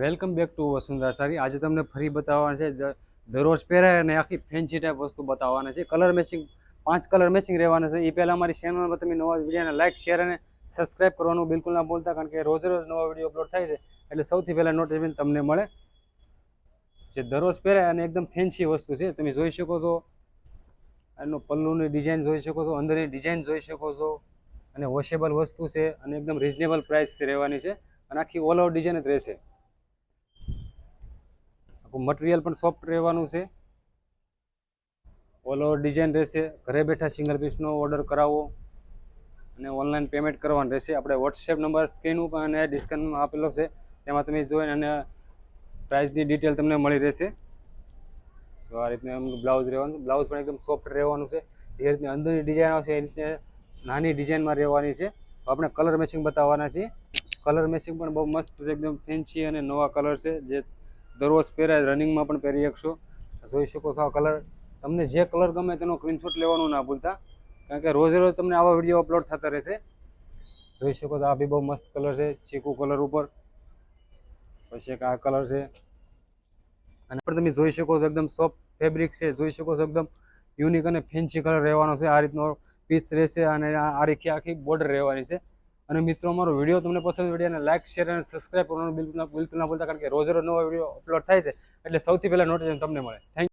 Welcome back to Vasundhara સારી. આજે તમને ફરી બતાવવાના છે દરરોજ પહેરાય અને આખી ફેન્સી ટાઈપ વસ્તુ બતાવવાના છે. કલર મેચિંગ પાંચ કલર મેચિંગ રહેવાના છે. એ પહેલાં અમારી ચેનલમાં તમે નવા વિડીયોને લાઇક શેર અને સબસ્ક્રાઇબ કરવાનું બિલકુલ ના ભૂલતા, કારણ કે રોજ રોજ નવા વીડિયો અપલોડ થાય છે. એટલે સૌથી પહેલાં નોટિફિકેશન તમને મળે. જે દરરોજ પહેરાય અને એકદમ ફેન્સી વસ્તુ છે. તમે જોઈ શકો છો. એનો પલ્લુની ડિઝાઇન જોઈ શકો છો, અંદરની ડિઝાઇન જોઈ શકો છો. અને વોશેબલ વસ્તુ છે અને એકદમ રિઝનેબલ પ્રાઇસ રહેવાની છે. અને આખી ઓલ ઓવર ડિઝાઇન જ રહેશે. આખું મટીરિયલ પણ સોફ્ટ રહેવાનું છે. ઓલ ઓવર ડિઝાઇન રહેશે. ઘરે બેઠા સિંગલ પીસનો ઓર્ડર કરાવો. અને ઓનલાઈન પેમેન્ટ કરવાનું રહેશે. આપણે વોટ્સએપ નંબર સ્ક્રીન ઉપર અને ડિસ્કાઉન્ટમાં આપેલો છે. તેમાં તમે જોઈને અને પ્રાઇસની ડિટેલ તમને મળી રહેશે. તો આ રીતના એમનું બ્લાઉઝ રહેવાનું. બ્લાઉઝ પણ એકદમ સોફ્ટ રહેવાનું છે. જે રીતની અંદરની ડિઝાઇન આવશે, એ રીતે નાની ડિઝાઇનમાં રહેવાની છે. આપણે કલર મેચિંગ બતાવવાના છીએ. કલર મેચિંગ પણ બહુ મસ્ત છે. એકદમ ફેન્સી અને નવા કલર છે. જે દરરોજ પહેરાય રનિંગમાં પણ પહેરી શકશો. જોઈ શકો છો આ કલર તમને જે કલર ગમે તેનો સ્ક્રીનશોટ લેવાનું ના ભૂલતા. કારણ કે રોજે રોજ તમને આવા વીડિયો અપલોડ થતા રહેશે. જોઈ શકો છો આ બી બહુ મસ્ત કલર છે, ચીકુ કલર ઉપર. પછી એક આ કલર છે. અને પણ તમે જોઈ શકો છો એકદમ સોફ્ટ ફેબ્રિક છે, જોઈ શકો છો એકદમ યુનિક અને ફેન્સી કલર રહેવાનો છે. આ રીતનો પીસ રહેશે અને આ આ રીખી આખી બોર્ડર રહેવાની છે. અને મિત્રો, અમારો વીડિયો તમને પસંદ વિડીયોને લાઇક શેર અને સબસ્ક્રાઈબ કરવાનું બિલકુલ બિલકુલ ના ભૂલતા, કારણ કે રોજ રોજ નવો વીડિયો અપલોડ થાય છે. એટલે સૌથી પહેલાં નોટિફિકેશન તમને મળે. થેન્ક